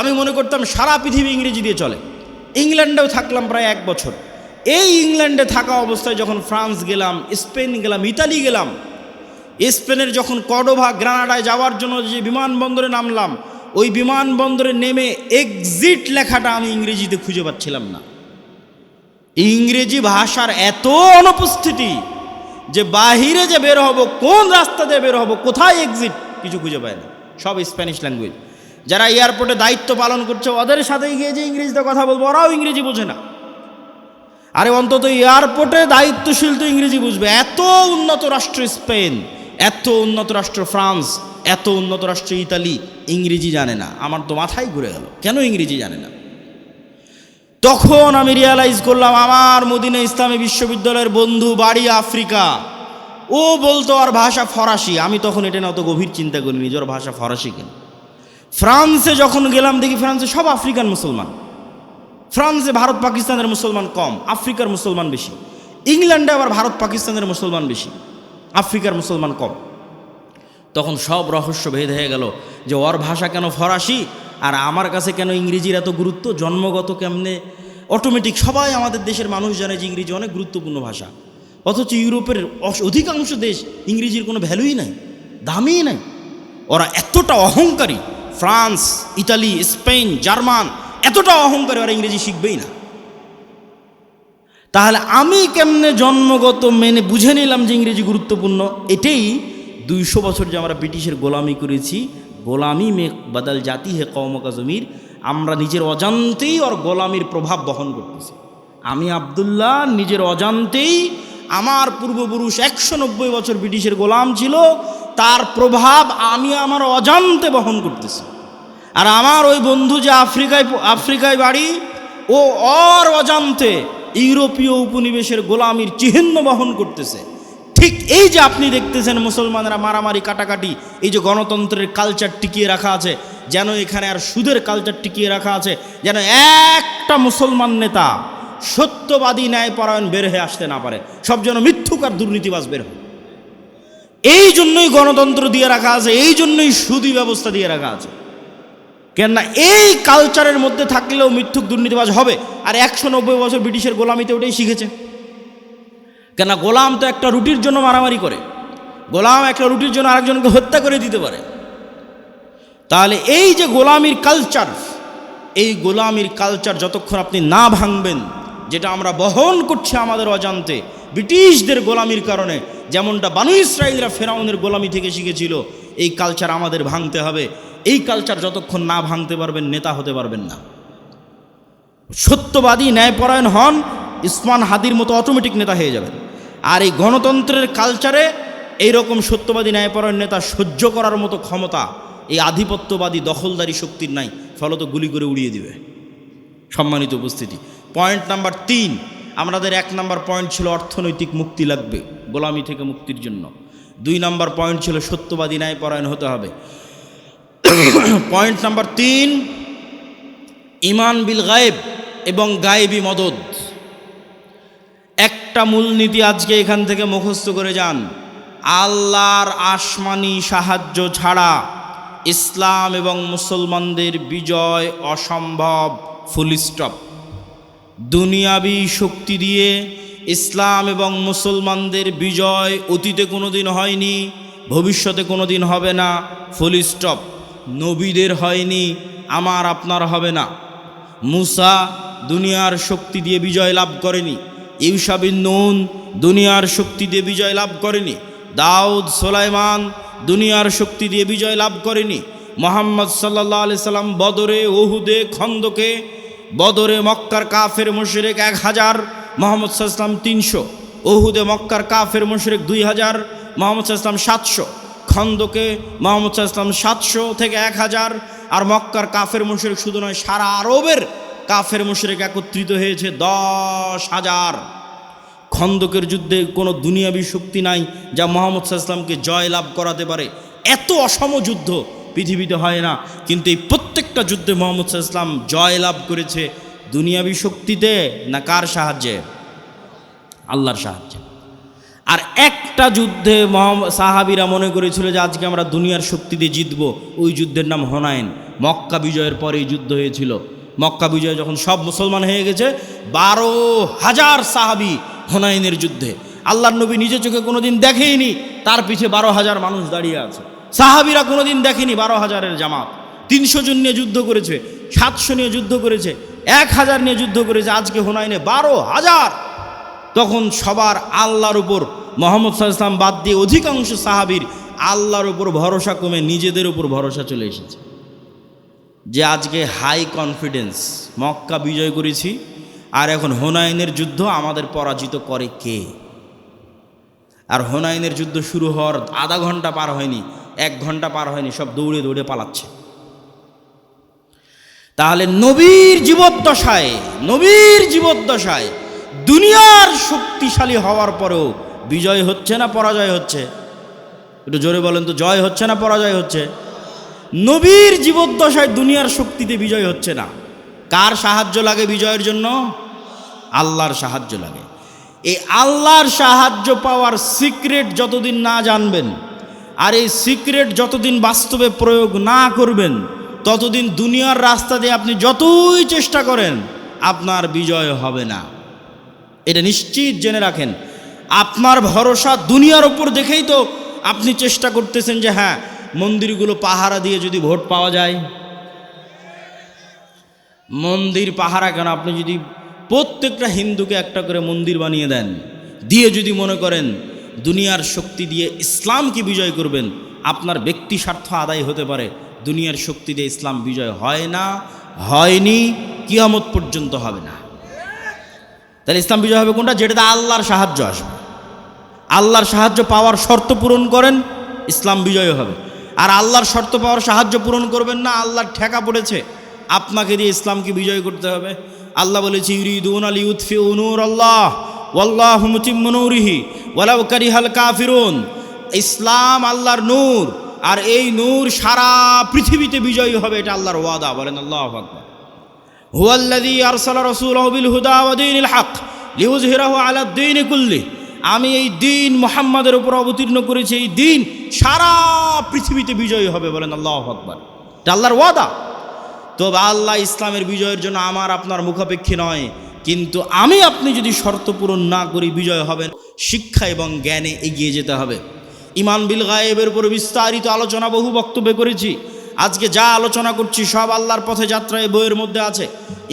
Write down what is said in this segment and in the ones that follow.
আমি মনে করতাম সারা পৃথিবী ইংরেজি দিয়ে চলে। ইংল্যান্ডেও থাকলাম প্রায় এক বছর। এই ইংল্যান্ডে থাকা অবস্থায় যখন ফ্রান্স গেলাম, স্পেন গেলাম, ইতালি গেলাম, স্পেনের যখন কডোভা গ্রানাডায় যাওয়ার জন্য যে বিমানবন্দরে নামলাম, ওই বিমানবন্দরে নেমে এক্সিট লেখাটা আমি ইংরেজিতে খুঁজে পাচ্ছিলাম না। ইংরেজি ভাষার এত অনুপস্থিতি যে বাহিরে যে বের হব, কোন রাস্তা দিয়ে বের হব, কোথায় এক্সিট কিছু খুঁজে পায় না। সব স্প্যানিশ ল্যাঙ্গুয়েজ যারা এয়ারপোর্টে দায়িত্ব পালন করছে, ওদের সাথে গিয়ে যে ইংরেজিতে কথা বলব, ওরাও ইংরেজি বোঝে না। আরে অন্তত এয়ারপোর্টে দায়িত্বশীল তো ইংরেজি বুঝবে। এত উন্নত রাষ্ট্র স্পেন, এত উন্নত রাষ্ট্র ফ্রান্স, এত উন্নত রাষ্ট্র ইতালি, ইংরেজি জানে না। আমার তো মাথায় ঘুরে গেল, কেন ইংরেজি জানে না? তখন আমি রিয়ালাইজ করলাম, আমার মদিনা ইসলামী বিশ্ববিদ্যালয়ের বন্ধু বাড়ি আফ্রিকা। ও বলতো, আর ভাষা ফরাসি। আমি তখন এটা না অত গভীর চিন্তা করিনি যে ওর ভাষা ফরাসি কেন। ফ্রান্সে যখন গেলাম দেখি ফ্রান্সে সব আফ্রিকান মুসলমান। ফ্রান্সে ভারত পাকিস্তানের মুসলমান কম, আফ্রিকার মুসলমান বেশি। ইংল্যান্ডে আবার ভারত পাকিস্তানের মুসলমান বেশি, আফ্রিকার মুসলমান কম। তখন সব রহস্য ভেদ হয়ে গেল যে ওর ভাষা কেন ফরাসি আর আমার কাছে কেন ইংরেজির এত গুরুত্ব? জন্মগত কেমনে? অটোমেটিক সবাই আমাদের দেশের মানুষ জানে যে ইংরেজি অনেক গুরুত্বপূর্ণ ভাষা। অথচ ইউরোপের অধিকাংশ দেশ ইংরেজির কোনো ভ্যালুই নাই, দামই নাই। ওরা এতটা অহংকারী। ফ্রান্স, ইতালি, স্পেন, জার্মান, এতটা অহংকারী ওরা ইংরেজি শিখবেই না। তাহলে আমি কেমনে জন্মগত মেনে বুঝে নিলাম যে ইংরেজি গুরুত্বপূর্ণ? এটাই দুইশো বছর যে আমরা ব্রিটিশের গোলামি করেছি, গোলামি মে বদল জাতি হে কৌমকা জমির, আমরা নিজের অজান্তেই ওর গোলামির প্রভাব বহন করতেছি। আমি আবদুল্লাহ, নিজের অজান্তেই আমার পূর্বপুরুষ একশো নব্বই বছর ব্রিটিশের গোলাম ছিল তার প্রভাব আমি আমার অজান্তে বহন করতেছি। আর আমার ওই বন্ধু যে আফ্রিকায় আফ্রিকায় বাড়ি, ও অর অজান্তে ইউরোপীয় উপনিবেশের গোলামির চিহ্ন বহন করতেছে। ঠিক এই যে আপনি দেখতেছেন মুসলমানরা মারামারি, কাটাকাটি, এই যে গণতন্ত্রের কালচার টিকিয়ে রাখা আছে, যেন এখানে আর সুদের কালচার টিকিয়ে রাখা আছে, যেন একটা মুসলমান নেতা সত্যবাদী ন্যায়পরায়ণ বের হয়ে আসতে না পারে, সব যেন মিথ্যুক আর দুর্নীতিবাজ বের হয়। এই জন্যই গণতন্ত্র দিয়ে রাখা আছে, এই জন্যই সুদী ব্যবস্থা দিয়ে রাখা আছে। কেননা এই কালচারের মধ্যে থাকলেও মিথ্যুক দুর্নীতিবাজ হবে, আর একশো নব্বই বছর ব্রিটিশের গোলামিতে ওটাই শিখেছে। কেননা গোলাম তো একটা রুটির জন্য মারামারি করে, গোলাম একটা রুটির জন্য আরেকজনকে হত্যা করে দিতে পারে। তাহলে এই যে গোলামির কালচার এই গোলামির কালচার যতক্ষণ আপনি না ভাঙবেন, যেটা আমরা বহন করছি আমাদের অজান্তে, ব্রিটিশদের গোলামির কারণে যেমনটা বানু ইসরায়েলরা ফেরাউনের গোলামি থেকে শিখেছিল, এই কালচার আমাদের ভাঙতে হবে। এই কালচার যতক্ষণ না ভাঙতে পারবেন, নেতা হতে পারবেন না। সত্যবাদী ন্যায়পরায়ণ হন ইসমান হাদির মতো অটোমেটিক নেতা হয়ে যাবেন। আর এই গণতন্ত্রের কালচারে এইরকম সত্যবাদী ন্যায়পরায়ণ নেতা সহ্য করার মতো ক্ষমতা, এই আধিপত্যবাদী দখলদারি শক্তির নাই, ফলত গুলি করে উড়িয়ে দিবে। সম্মানিত উপস্থিতি। পয়েন্ট নাম্বার তিন আমাদের এক নাম্বার পয়েন্ট ছিল অর্থনৈতিক মুক্তি লাগবে, গোলামি থেকে মুক্তির জন্য। দুই নাম্বার পয়েন্ট ছিল সত্যবাদী ন্যায়পরায়ণ হতে হবে। পয়েন্ট নাম্বার তিন, ইমান বিল গায়েব এবং গায়েবী মদত। একটা মূলনীতি আজকে এখান থেকে মুখস্থ করে যান, আল্লাহর আসমানি সাহায্য ছাড়া ইসলাম এবং মুসলমানদের বিজয় অসম্ভব ফুল স্টপ দুনিয়াবি শক্তি দিয়ে ইসলাম এবং মুসলমানদের বিজয় অতীতে কোনো দিন হয়নি, ভবিষ্যতে কোনো দিন হবে না। ফুল স্টপ নবীদের হয়নি, আমার, আপনার হবে না। মুসা দুনিয়ার শক্তি দিয়ে বিজয় লাভ করেনি। ইউসাবিন নুন দুনিয়ার শক্তি দিয়ে বিজয় লাভ করেনি। দাউদ, সোলাইমান দুনিয়ার শক্তি দিয়ে বিজয় লাভ করেনি। মোহাম্মদ সাল্লাহ আলি সাল্লাম বদরে ওহুদে খন্দকে বদরে মক্কার কাফের মুশরেক এক হাজার, মোহাম্মদ সাল্লাম তিনশো ওহুদে মক্কার কাফের মুশরেক দুই হাজার, মোহাম্মদ সাল্লাম সাতশো, খন্দকে মোহাম্মদ সাল্লাম সাতশো থেকে এক হাজার, আর মক্কার কাফের মুশরেক শুধু নয়, সারা আরবের কাফের মুশরেক একত্রিত হয়েছে দশ হাজার। খন্দকের যুদ্ধে কোনো দুনিয়াবী শক্তি নাই যা মোহাম্মদ সাল্লামকে জয় লাভ করাতে পারে। এত অসম যুদ্ধ পৃথিবীতে হয় না। কিন্তু এই প্রত্যেকটা যুদ্ধে মোহাম্মদ সাল্লাম জয় লাভ করেছে দুনিয়াবি শক্তিতে না কার সাহায্যে? আল্লাহর সাহায্যে। আর একটা যুদ্ধে সাহাবিরা মনে করেছিল যে আজকে আমরা দুনিয়ার শক্তি দিয়ে জিতব। ওই যুদ্ধের নাম হনায়ন মক্কা বিজয়ের পরেই যুদ্ধ হয়েছিল। মক্কা বিজয় যখন সব মুসলমান হয়ে গেছে, বারো হাজার সাহাবি হোনাইনের যুদ্ধে। আল্লাহর নবী নিজে চোখে কোনোদিন দেখেইনি, তার পিছে বারো হাজার মানুষ দাঁড়িয়ে আছে। সাহাবিরা কোনোদিন দেখেনি বারো হাজারের জামাত। তিনশো জন নিয়ে যুদ্ধ করেছে, সাতশো নিয়ে যুদ্ধ করেছে, এক হাজার নিয়ে যুদ্ধ করেছে, আজকে হোনাইনে বারো হাজার। তখন সবার আল্লাহর উপর, মোহাম্মদ সাল্লাম বাদ দিয়ে অধিকাংশ সাহাবির আল্লাহর উপর ভরসা কমে নিজেদের উপর ভরসা চলে এসেছে। যে আজকে হাই কনফিডেন্স মক্কা বিজয় করেছি, আর এখন হোনাইনের যুদ্ধ আমাদের পরাজিত করে কে? আর হোনাইনের যুদ্ধ শুরু হওয়ার আধা ঘণ্টা পার হয়নি এক ঘণ্টা পার হয়নি, সব দৌড়ে দৌড়ে পালাচ্ছে। তাহলে নবীর জীবদ্দশায় নবীর জীবদ্দশায় দুনিয়ার শক্তিশালী হওয়ার পরেও বিজয় হচ্ছে না পরাজয় হচ্ছে? একটু জোরে বলেন তো, জয় হচ্ছে না পরাজয় হচ্ছে? নবীর জীবদ্দশায় দুনিয়ার শক্তিতে বিজয় হচ্ছে না। কার সাহায্য লাগে বিজয়ের জন্য? আল্লাহর সাহায্য লাগে। এই আল্লাহর সাহায্য পাওয়ার সিক্রেট যতদিন না জানবেন আর এই সিক্রেট যতদিন বাস্তবে প্রয়োগ না করবেন, ততদিন দুনিয়ার রাস্তা দিয়ে আপনি যতই চেষ্টা করেন, আপনার বিজয় হবে না। এটা নিশ্চিত জেনে রাখেন। আপনার ভরসা দুনিয়ার ওপর দেখেই তো আপনি চেষ্টা করতেছেন যে হ্যাঁ মন্দিরগুলো পাহারা দিয়ে যদি ভোট পাওয়া যায়। মন্দির পাহারা কেন? আপনি যদি প্রত্যেকটা হিন্দুকে একটা করে মন্দির বানিয়ে দেন, দিয়ে যদি মনে করেন দুনিয়ার শক্তি দিয়ে ইসলামকে বিজয় করবেন, আপনার ব্যক্তি স্বার্থ আদায় হতে পারে। দুনিয়ার শক্তি দিয়ে ইসলাম বিজয় হয় না, হয়নি, কিয়ামত পর্যন্ত হবে না। তাহলে ইসলাম বিজয় হবে কোনটা? যেটাতে আল্লাহর সাহায্য আসবে। আল্লাহর সাহায্য পাওয়ার শর্ত পূরণ করেন, ইসলাম বিজয় হবে। আর আল্লাহর শর্ত পাওয়ার সাহায্য পূরণ করবেন না, আল্লাহর ঠেকা পড়েছে, আপনাকে দিয়ে ইসলামকে বিজয় করতে হবে। আল্লাহ বলেছে, ইউরিদুন আলী উৎফি উনুর আল্লাহ ওয়াল্লাহ মুচিমনুরিহি ওয়ালাউ কারিহাল কাফিরুন। ইসলাম আল্লাহর নূর, আর এই নূর সারা পৃথিবীতে বিজয়ী হবে, এটা আল্লাহর ওয়াদা, বলেন আল্লাহ হুয়াল্লাদি আরসাল রসুল বিল হুদা হক লিউজহিরাহু আলা কুল্লি। আমি এই দিন মোহাম্মদের উপর অবতীর্ণ করেছি, এই দিন সারা পৃথিবীতে বিজয়ী হবে, বলেন আল্লাহ আকবর। এটা আল্লাহর ওয়াদা। তবে আল্লাহ ইসলামের বিজয়ের জন্য আমার, আপনার মুখাপেক্ষী নয়। কিন্তু আমি আপনি যদি শর্ত পূরণ না করি বিজয় হবেন, শিক্ষা এবং জ্ঞানে এগিয়ে যেতে হবে। ইমান বিল গায়েবের উপর বিস্তারিত আলোচনা বহু বক্তব্য করেছি। আজকে যা আলোচনা করছি সব আল্লাহর পথে যাত্রা এই বইয়ের মধ্যে আছে।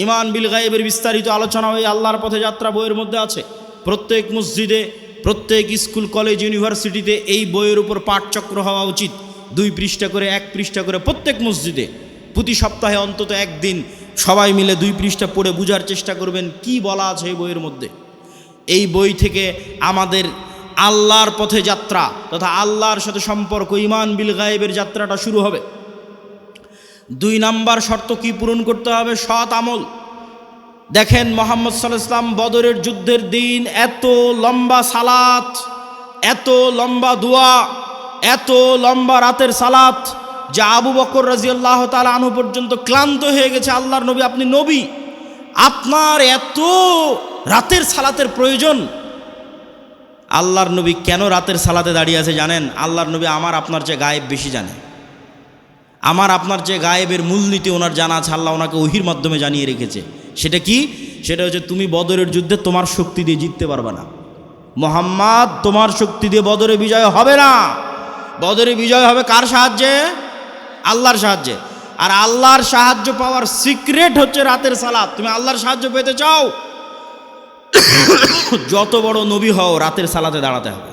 ইমান বিল গায়েবের বিস্তারিত আলোচনা ওই আল্লাহর পথে যাত্রা বইয়ের মধ্যে আছে। প্রত্যেক মসজিদে, প্রত্যেক স্কুল, কলেজ, ইউনিভার্সিটিতে এই বইয়ের উপর পাঠচক্র হওয়া উচিত। দুই পৃষ্ঠা করে, এক পৃষ্ঠা করে প্রত্যেক মসজিদে। প্রতি সপ্তাহে অন্তত একদিন সবাই মিলে দুই পৃষ্ঠা পড়ে বোঝার চেষ্টা করবেন, কি বলা আছে এই বইয়ের মধ্যে? এই বই থেকে আমাদের আল্লাহর পথে যাত্রা তথা আল্লাহর সাথে সম্পর্ক ইমান বিল গায়েবের যাত্রাটা শুরু হবে। দুই নাম্বার শর্ত কি পূরণ করতে হবে? সৎ আমল। দেখেন মোহাম্মদ সাল্লাহ ইসলাম বদরের যুদ্ধের দিন, এত লম্বা সালাত, এত লম্বা দোয়া, এত লম্বা রাতের সালাত। যা আবু বকর রাজি আল্লাহ তালা আনু পর্যন্ত ক্লান্ত হয়ে গেছে, আল্লাহর নবী আপনি নবী। আপনার এত রাতের সালাতের প্রয়োজন। আল্লাহর নবী কেন রাতের সালাতে দাঁড়িয়ে আছে জানেন? আল্লাহর নবী আমার আপনার চেয়ে গায়েব বেশি জানে। আমার আপনার যে গায়েবের মূলনীতি ওনার জানা আছে, আল্লাহ ওনাকে ওহির মাধ্যমে জানিয়ে রেখেছে। সেটা কি? সেটা হচ্ছে তুমি বদরের যুদ্ধে তোমার শক্তি দিয়ে জিততে পারবে না। মোহাম্মদ, তোমার শক্তি দিয়ে বদরে বিজয় হবে না। বদরে বিজয় হবে কার সাহায্যে? আল্লাহর সাহায্যে। আর আল্লাহর সাহায্য পাওয়ার সিক্রেট হচ্ছে রাতের সালাদ তুমি আল্লাহর সাহায্য পেতে চাও? যত বড় নবী হও, রাতের সালাতে দাঁড়াতে হবে।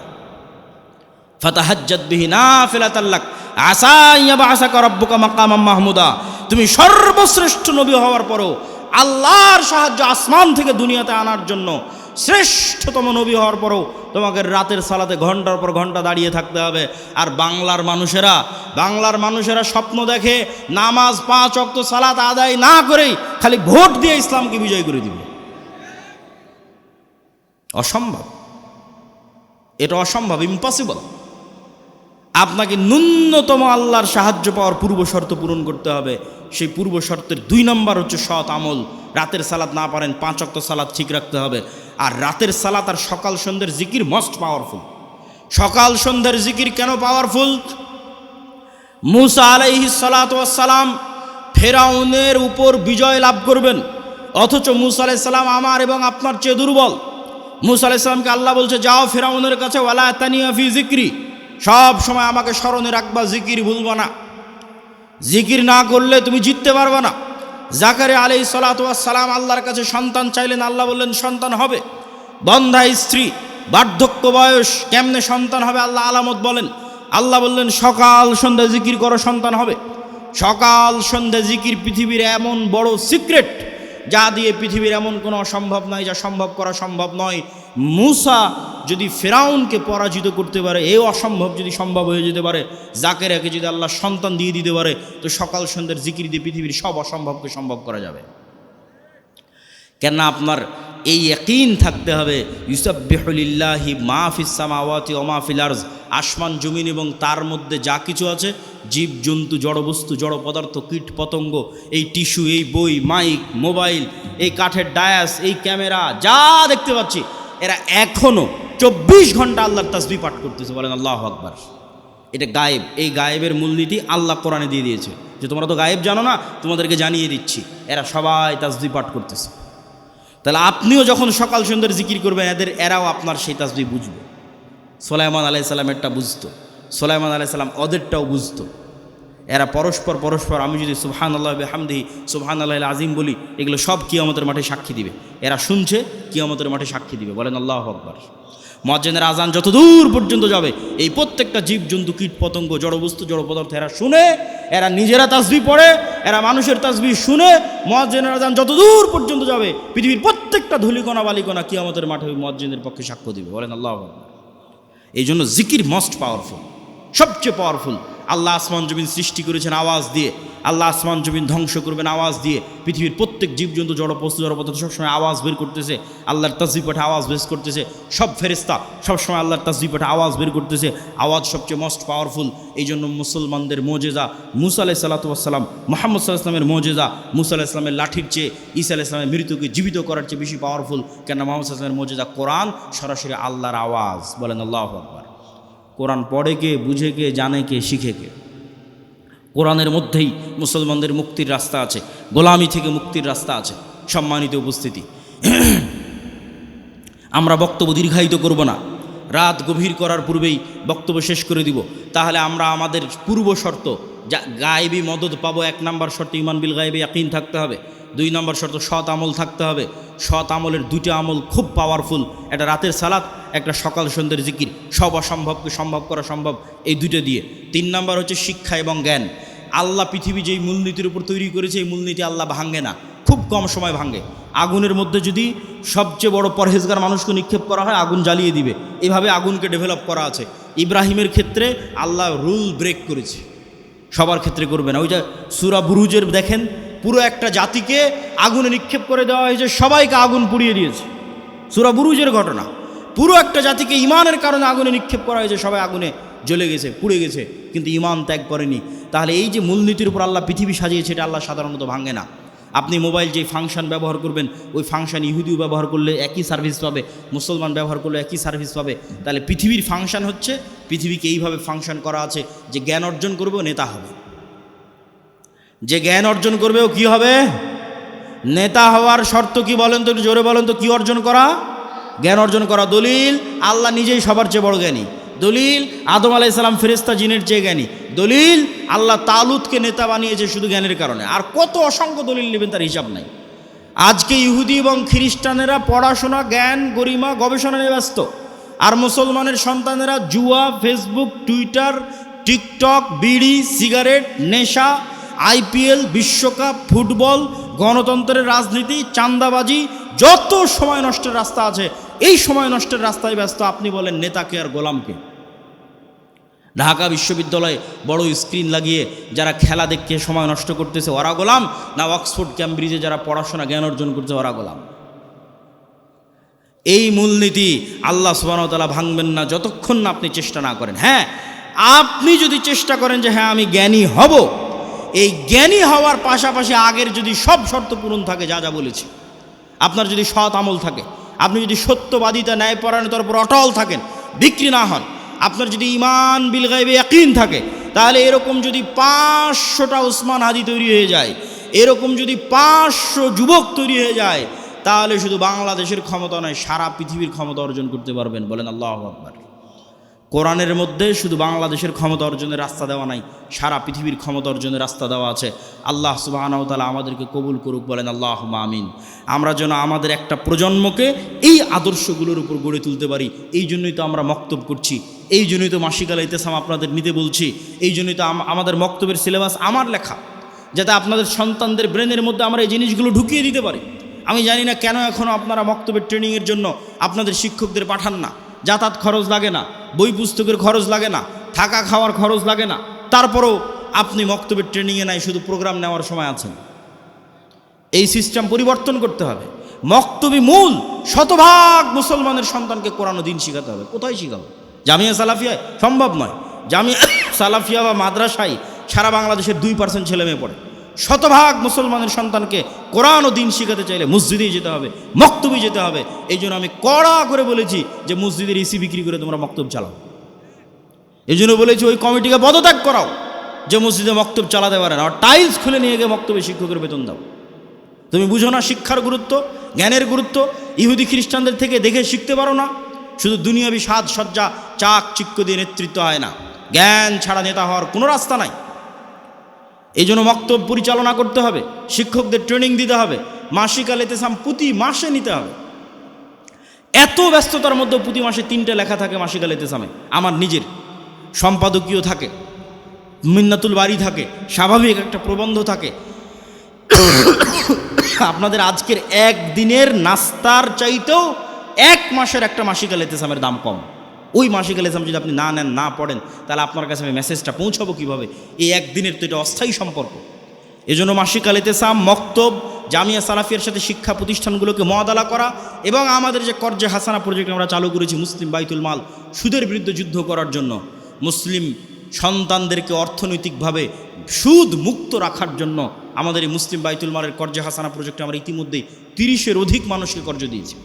ফাতাহাজ্জাদ বিহি নাফিলাতাল্লাক আসা ইয়াবা আসা করব্বুকা মাকাম মাহমুদা। তুমি সর্বশ্রেষ্ঠ নবী হওয়ার পরও আল্লাহর সাহায্য আসমান থেকে দুনিয়াতে আনার জন্য শ্রেষ্ঠতম নবী হওয়ার পরও তোমাকে রাতের সালাতে ঘণ্টার পর ঘণ্টা দাঁড়িয়ে থাকতে হবে। আর বাংলার মানুষেরা বাংলার মানুষেরা স্বপ্ন দেখে নামাজ পাঁচ অক্ত সালাত আদায় না করেই খালি ভোট দিয়ে ইসলামকে বিজয় করে দিবে। অসম্ভব। এটা অসম্ভব ইম্পসিবল আপনাকে ন্যূনতম আল্লাহর সাহায্য পাওয়ার পূর্ব শর্ত পূরণ করতে হবে। সেই পূর্ব শর্তের দুই নম্বর হচ্ছে সৎ আমল। রাতের সালাদ না পারেন, পাঁচ অক্ত সালাদ ঠিক রাখতে হবে। আর রাতের সালাত আর সকাল সন্ধ্যের জিকির মোস্ট পাওয়ারফুল সকাল সন্ধ্যের জিকির কেন পাওয়ারফুল মুসা আলাইহি সালাম ফেরাউনের উপর বিজয় লাভ করবেন। অথচ মুসা আলাইসাল্লাম আমার এবং আপনার চেয়ে দুর্বল। মুসা আলাইসাল্লামকে আল্লাহ বলছে, যাও ফেরাউনের কাছে, ওয়ালা তানিয়া ফি জিক্রি। সব সময় আমাকে স্মরণে রাখবা, জিকির ভুলবা না। জিকির না করলে তুমি জিততে পারবে না। জাকারে আলাই সালাম আল্লাহর কাছে সন্তান চাইলেন, আল্লাহ বললেন, সন্তান হবে। বন্ধা স্ত্রী, বার্ধক্য বয়স, কেমনে সন্তান হবে আল্লাহ আলামত বলেন। আল্লাহ বললেন, সকাল সন্ধ্যা জিকির করো, সন্তান হবে। সকাল সন্ধ্যা জিকির পৃথিবীর এমন বড় সিক্রেট, যা দিয়ে পৃথিবীর এমন কোনো অসম্ভব নয় যা সম্ভব করা সম্ভব নয়। মুসা যদি ফেরাউনকে পরাজিত করতে পারে এই অসম্ভব যদি সম্ভব হয়ে যেতে পারে জাকেরাকে যদি আল্লাহ সন্তান দিয়ে দিতে পারে, তো সকাল সন্ধ্যার জিকির দিয়ে পৃথিবীর সব অসম্ভবকে সম্ভব করা যাবে। কেন আপনার এই একইন থাকতে হবে ইউসাবিহুলিল্লাহি মাহফিস সামাওয়াতি ও মাহফিল আরজ, আসমান, জমিন এবং তার মধ্যে যা কিছু আছে, জীব, জন্তু, জড়বস্তু, জড় পদার্থ, কীট, পতঙ্গ, এই টিস্যু, এই বই, মাইক, মোবাইল, এই কাঠের ডায়াস, এই ক্যামেরা, যা দেখতে পাচ্ছি এরা এখনও চব্বিশ ঘণ্টা আল্লাহর তাসবি পাঠ করতেছে, বলেন আল্লাহ আকবার। এটা গায়েব। এই গায়েবের মূলনীতি আল্লাহ কোরআনে দিয়ে দিয়েছে। যে তোমরা তো গায়েব জানো না, তোমাদেরকে জানিয়ে দিচ্ছি, এরা সবাই তাসবি পাঠ করতেছে। তাহলে আপনিও যখন সকাল সন্ধ্যার জিকির করবেন, এদের, এরাও আপনার সেই তাসবি বুঝবে। সোলাইমান আলাই সাল্লামেরটা বুঝতো। সোলাইমান আলাই সাল্লাম ওদেরটাও বুঝতো। এরা পরস্পর পরস্পর আমি যদি সুবহান আল্লাহ হামদিহি সুবহান আল্লাহ আজিম বলি, এগুলো সব কিয়ামতের মাঠে সাক্ষী দিবে। এরা শুনছে, কিয়ামতের মাঠে সাক্ষী দিবে। বলেন আল্লাহ আকবর। মজ্জেনের আজান যত দূর পর্যন্ত যাবে, এই প্রত্যেকটা জীব জন্তু কীট পতঙ্গ, জড়বস্তু, জড় পদার্থ, এরা শুনে, এরা নিজেরা তাসবি পড়ে, এরা মানুষের তাসবি শুনে মজ্জেনের আজান যত দূর পর্যন্ত যাবে, পৃথিবীর প্রত্যেকটা ধুলিকণা, বালিকণা কিয়ামতের মাঠে মজ্জেনের পক্ষে সাক্ষ্য দিবে। বলেন আল্লাহ আকবর। এই জন্য জিকির মোস্ট পাওয়ারফুল সবচেয়ে পাওয়ারফুল আল্লাহ আসমান জমিন সৃষ্টি করেছেন আওয়াজ দিয়ে। আল্লাহ আসমান জমিন ধ্বংস করবেন আওয়াজ দিয়ে। পৃথিবীর প্রত্যেক জীবজন্তু জড়পস্তু জড়পদার্থ সবসময় আওয়াজ বের করতেছে। আল্লাহর তাসবি পাঠে আওয়াজ বের করতেছে। সব ফেরিস্তা সবসময় আল্লাহর তাসবি পাঠে আওয়াজ বের করতেছে। আওয়াজ সবচেয়ে মোস্ট পাওয়ারফুল এই জন্য মুসলমানদের মোজেজা মুসা আলাহ সাল্লাতুয়াসাল্লাম মোহাম্মদ সাল্লাহ ইসলামের মোজেজা মুসা আলাহ ইসলামের লাঠির চেয়ে, ঈসা আলাহ ইসলামের মৃত্যুকে জীবিত করার চেয়ে বেশি পাওয়ারফুল কেন মোহাম্মদ ইসলামের মোজেজা কোরআন সরাসরি আল্লাহর আওয়াজ। বলেন আল্লাহ আকবর। কোরআন পড়ে কে, বুঝে কে, জানে কে, শিখে কে। কোরআনের মধ্যেই মুসলমানদের মুক্তির রাস্তা আছে, গোলামি থেকে মুক্তির রাস্তা আছে, সম্মানিত উপস্থিতি। আমরা বক্তব্য দীর্ঘায়িত করব না, রাত গভীর করার পূর্বেই বক্তব্য শেষ করে দিব। তাহলে আমরা আমাদের পূর্ব শর্ত যা গায়েবী মদত পাবো, এক নম্বর শর্ত ইমান বিল গায়েবী, ইয়াকিন থাকতে হবে। দুই নম্বর শর্ত সৎ আমল থাকতে হবে। সৎ আমলের দুইটা আমল খুব পাওয়ারফুল একটা রাতের সালাত, একটা সকাল সন্ধ্যের জিকির। সব অসম্ভবকে সম্ভব করা সম্ভব এই দুইটা দিয়ে। তিন নম্বর হচ্ছে শিক্ষা এবং জ্ঞান। আল্লাহ পৃথিবী যেই মূলনীতির উপর তৈরি করেছে, এই মূলনীতি আল্লাহ ভাঙে না। খুব কম সময় ভাঙে। আগুনের মধ্যে যদি সবচেয়ে বড় পরহেজগার মানুষকে নিক্ষেপ করা হয়, আগুন জ্বালিয়ে দিবে। এভাবে আগুনকে ডেভেলপ করা আছে। ইব্রাহিমের ক্ষেত্রে আল্লাহ রুল ব্রেক করেছে। সবার ক্ষেত্রে করবে না। ওই যে সুরা বুরুজের দেখেন, পুরো একটা জাতিকে আগুনে নিক্ষেপ করে দেওয়া হয়েছে, সবাইকে আগুন পুড়িয়ে দিয়েছে। সুরা বুরুজের ঘটনা। পুরো একটা জাতিকে ইমানের কারণে আগুনে নিক্ষেপ করা হয়েছে, সবাই আগুনে জ্বলে গেছে, পুড়ে গেছে, কিন্তু ইমান ত্যাগ করেনি। তাহলে এই যে মূলনীতির উপর আল্লাহ পৃথিবী সাজিয়েছে, এটা আল্লাহ সাধারণত ভাঙে না। আপনি মোবাইল যে ফাংশন ব্যবহার করবেন, ওই ফাংশন ইহুদিও ব্যবহার করলে একই সার্ভিস পাবে, মুসলমান ব্যবহার করলে একই সার্ভিস পাবে। তাহলে পৃথিবীর ফাংশন হচ্ছে, পৃথিবীকে এইভাবে ফাংশন করা আছে যে জ্ঞান অর্জন করবে ও নেতা হবে। যে জ্ঞান অর্জন করবে ও কী হবে? নেতা হওয়ার শর্ত কি বলেন তো জোরে বলেন তো, কি অর্জন করা? জ্ঞান অর্জন করা। দলিল, আল্লাহ নিজেই সবার চেয়ে বড় জ্ঞানী। দলিল, আদম আলাইসালাম ফেরেস্তা জিনের চেয়ে জ্ঞানী। দলিল আল্লাহ তালুদকে নেতা বানিয়েছে শুধু জ্ঞানের কারণে। আর কত অসংখ্য দলিল নেবেন তার হিসাব নাই। আজকে ইহুদি এবং খ্রিস্টানেরা পড়াশোনা, জ্ঞান, গরিমা, গবেষণা ব্যস্ত। আর মুসলমানের সন্তানেরা জুয়া, ফেসবুক, টুইটার, টিকটক, বিড়ি, সিগারেট, নেশা, আইপিএল, বিশ্বকাপ, ফুটবল, গণতন্ত্রের রাজনীতি চান্দাবাজি যত সময় নষ্টের রাস্তা আছে, এই সময় নষ্টের রাস্তায় ব্যস্ত। আপনি বলেন, নেতাকে আর গোলামকে? ঢাকা বিশ্ববিদ্যালয়ে বড় স্ক্রিন লাগিয়ে যারা খেলা দেখে সময় নষ্ট করতেছে, ওরা গোলাম? না অক্সফোর্ড, ক্যামব্রিজে যারা পড়াশোনা, জ্ঞান অর্জন করছে, ওরা গোলাম? এই মূলনীতি আল্লাহ সুবাহতালা ভাঙবেন না যতক্ষণ না আপনি চেষ্টা না করেন। হ্যাঁ আপনি যদি চেষ্টা করেন যে হ্যাঁ আমি জ্ঞানী হব, এই জ্ঞানী হওয়ার পাশাপাশি আগের যদি সব শর্ত পূরণ থাকে, যা যা বলেছি, আপনার যদি সৎ আমল থাকে, আপনি যদি সত্যবাদিতা, ন্যায়পরায়ণতার উপর অটল থাকেন, বিক্রি না হন আপনার যদি ইমান বিল গাইবে একইন থাকে, তাহলে এরকম যদি পাঁচশোটা উসমান হাদি তৈরি হয়ে যায়, এরকম যদি পাঁচশো যুবক তৈরি হয়ে যায়, তাহলে শুধু বাংলাদেশের ক্ষমতা নয়, সারা পৃথিবীর ক্ষমতা অর্জন করতে পারবেন, বলেন আল্লাহ আকবর। কোরআনের মধ্যে শুধু বাংলাদেশের ক্ষমতা অর্জনের রাস্তা দেওয়া নাই, সারা পৃথিবীর ক্ষমতা অর্জনের রাস্তা দেওয়া আছে। আল্লাহ সুবাহানাউতালা আমাদেরকে কবুল করুক, বলেন আল্লাহ আমিন। আমরা যেন আমাদের একটা প্রজন্মকে এই আদর্শগুলোর উপর গড়ে তুলতে পারি, এই জন্যই তো আমরা মক্তব করছি। এই জন্যই তো মাসিকাল ইতেসাম আপনাদের নিতে বলছি, এই জন্যই তো আমাদের মক্তবের সিলেবাস আমার লেখা, যাতে আপনাদের সন্তানদের ব্রেনের মধ্যে আমরা এই জিনিসগুলো ঢুকিয়ে দিতে পারি। আমি জানি না কেন এখনও আপনারা মক্তবের ট্রেনিংয়ের জন্য আপনাদের শিক্ষকদের পাঠান না, যাতায়াত খরচ লাগে না, বই পুস্তকের খরচ লাগে না, থাকা খাওয়ার খরচ লাগে না, তারপরেও আপনি মক্তবের ট্রেনিংয়ে নাই, শুধু প্রোগ্রাম নেওয়ার সময় আছেন। এই সিস্টেম পরিবর্তন করতে হবে। মক্তবি মূল শতভাগ মুসলমানের সন্তানকে কোরআন দিন শিখাতে হবে। কোথায় শিখাবো? জামিয়া সালাফিয়ায়? সম্ভব নয়। জামিয়া সালাফিয়া বা মাদ্রাসায় সারা বাংলাদেশের দুই পার্সেন্ট ছেলে মেয়ে পড়ে। শতভাগ মুসলমানের সন্তানকে কোরআন ও দিন শিখাতে চাইলে মসজিদেই যেতে হবে, মক্তবি যেতে হবে। এই জন্য আমি কড়া করে বলেছি যে মসজিদের ইসি বিক্রি করে তোমরা মক্তব চালাও। এই জন্য বলেছি ওই কমিটিকে পদত্যাগ করাও যে মসজিদে মক্তব চালাতে পারে না। আর টাইলস খুলে নিয়ে গিয়ে মক্তবে শিক্ষকের বেতন দাও। তুমি বুঝো না শিক্ষার গুরুত্ব, জ্ঞানের গুরুত্ব। ইহুদি খ্রিস্টানদের থেকে দেখে শিখতে পারো না। শুধু দুনিয়াবি সাজ সজ্জা চাক চিক্ক দিয়ে নেতৃত্ব হয় না। জ্ঞান ছাড়া নেতা হওয়ার কোনো রাস্তা নাই। এই জন্য বক্তব্য পরিচালনা করতে হবে, শিক্ষকদের ট্রেনিং দিতে হবে মাসিকাল এতেসাম প্রতি মাসে নিতে হবে। এত ব্যস্ততার মধ্যে প্রতি মাসে তিনটে লেখা থাকে মাসিকাল এতেসামে আমার নিজের। সম্পাদকীয় থাকে, মিন্নাতুল বাড়ি থাকে, স্বাভাবিক একটা প্রবন্ধ থাকে। আপনাদের আজকের একদিনের নাস্তার চাইতেও এক মাসের একটা মাসিকাল এতেসামের দাম কম। ওই মাসিকাল এতেসাম যদি আপনি না নেন, না পড়েন, তাহলে আপনার কাছে আমি মেসেজটা পৌঁছাবো কীভাবে? এই একদিনের তো এটা অস্থায়ী সম্পর্ক। এজন্য মাসিকাল এতেসাম মক্তব, জামিয়া সালাফিয়ার সাথে শিক্ষা প্রতিষ্ঠানগুলোকে মহাদালা করা এবং আমাদের যে কর্জে হাসানা প্রজেক্ট আমরা চালু করেছি মুসলিম বাইতুল মাল, সুদের বিরুদ্ধে যুদ্ধ করার জন্য। মুসলিম সন্তানদেরকে অর্থনৈতিকভাবে সুদ মুক্ত রাখার জন্য আমাদের এই মুসলিম বাইতুল মালের কর্জে হাসানা প্রজেক্টে আমরা ইতিমধ্যেই তিরিশের অধিক মানুষকে কর্জ দিয়েছি।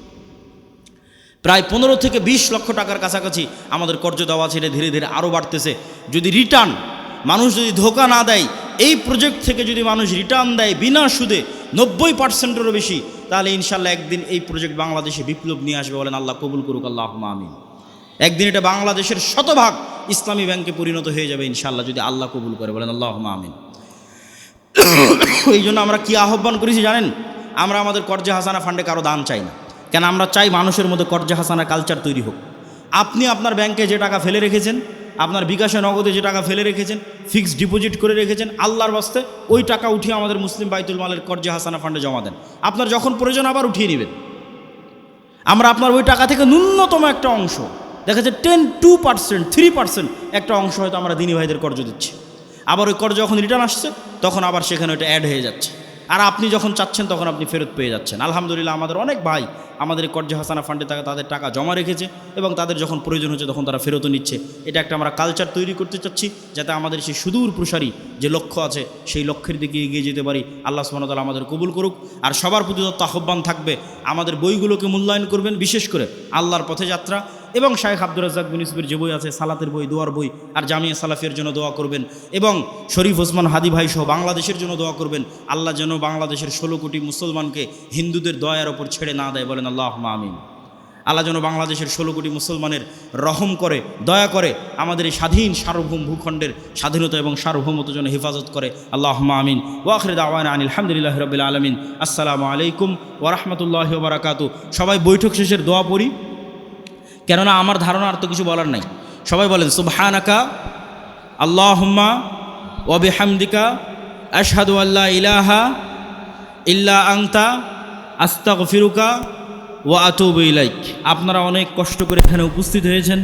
প্রায় পনেরো থেকে বিশ লক্ষ টাকার কাছাকাছি আমাদের কর্জ দেওয়া ছেড়ে ধীরে ধীরে আরও বাড়তেছে। যদি রিটার্ন মানুষ যদি ধোকা না দেয়, এই প্রজেক্ট থেকে যদি মানুষ রিটার্ন দেয় বিনা সুদে নব্বই পার্সেন্টেরও বেশি, তাহলে ইনশাল্লাহ একদিন এই প্রজেক্ট বাংলাদেশে বিপ্লব নিয়ে আসবে বলেন আল্লাহ কবুল করুক আল্লাহ আমিন। একদিন এটা বাংলাদেশের শতভাগ ইসলামী ব্যাংকে পরিণত হয়ে যাবে ইনশাল্লাহ, যদি আল্লাহ কবুল করে বলেন আল্লাহ আমিন। এই জন্য আমরা কি আহ্বান করেছি জানেন? আমরা আমাদের কর্জে হাসানা ফান্ডে কারও দান চাই না। কেন আমরা চাই মানুষের মধ্যে কর্জে হাসানা কালচার তৈরি হোক। আপনি আপনার ব্যাংকে যে টাকা ফেলে রেখেছেন, আপনার বিকাশে নগদে যে টাকা ফেলে রেখেছেন ফিক্সড ডিপোজিট করে রেখেছেন, আল্লাহর বাস্তে ওই টাকা উঠিয়ে আমাদের মুসলিম বাইতুল মালের কর্জে হাসানা ফান্ডে জমা দেন। আপনার যখন প্রয়োজন আবার উঠিয়ে নেবেন। আমরা আপনার ওই টাকা থেকে ন্যূনতম একটা অংশ, দেখা যাচ্ছে ten two percent three percent একটা অংশ হয়তো আমরা দিনী ভাইদের কর্জ দিচ্ছি। আবার ওই কর্জ যখন রিটার্ন আসছে, তখন আবার সেখানে ওইটা অ্যাড হয়ে যাচ্ছে। আর আপনি যখন চাচ্ছেন, তখন আপনি ফেরত পেয়ে যাচ্ছেন। আলহামদুলিল্লাহ, আমাদের অনেক ভাই আমাদের কর্জ হাসানা ফান্ডে টাকা তাদের টাকা জমা রেখেছে এবং তাদের যখন প্রয়োজন হচ্ছে, তখন তারা ফেরতও নিচ্ছে। এটা একটা আমরা কালচার তৈরি করতে চাচ্ছি, যাতে আমাদের সেই সুদূর প্রসারী যে লক্ষ্য আছে, সেই লক্ষ্যের দিকে এগিয়ে যেতে পারি। আল্লাহ সুবহানাহু আমাদের কবুল করুক। আর সবার প্রতি তত্ত্ব আহ্বান থাকবে, আমাদের বইগুলোকে মূল্যায়ন করবেন। বিশেষ করে আল্লাহর পথে যাত্রা এবং শাহেখ আব্দুর রাজাক ইউসুফের যে বই আছে, সালাতের বই, দোয়ার বই, আর জামিয়া সালাফের জন্য দোয়া করবেন এবং শরীফ ওসমান হাদি ভাই সহ বাংলাদেশের জন্য দোয়া করবেন। আল্লাহ যেন বাংলাদেশের ষোলো কোটি মুসলমানকে হিন্দুদের দয়ার ওপর ছেড়ে না দেয় বলেন আল্লাহ আমিন। আল্লাহ যেন বাংলাদেশের ষোলো কোটি মুসলমানের রহম করে, দয়া করে আমাদের এই স্বাধীন সার্বভৌম ভূখণ্ডের স্বাধীনতা এবং সার্বভৌমত যেন হেফাজত করে। আল্লাহ আমিন। ওয়াখরে দাওয়ান আনিল আলহামদুলিল্লাহ রবিল আলমিন। আসসালামু আলাইকুম ওরহমতুল্লাহ বারাকাতু সবাই বৈঠক শেষের দোয়া পড়ি। কেননা আমার ধারণা আর তো কিছু বলার নাই। সবাই বলেন, সুবহানাকা, আল্লাহুম্মা ওয়াবি হামদিকা আশহাদু আল্লাহ ইলাহা ইল্লা আংতা আস্তাক ফিরুকা ওয়া আতুব ইলাইক। আপনারা অনেক কষ্ট করে এখানে উপস্থিত হয়েছেন।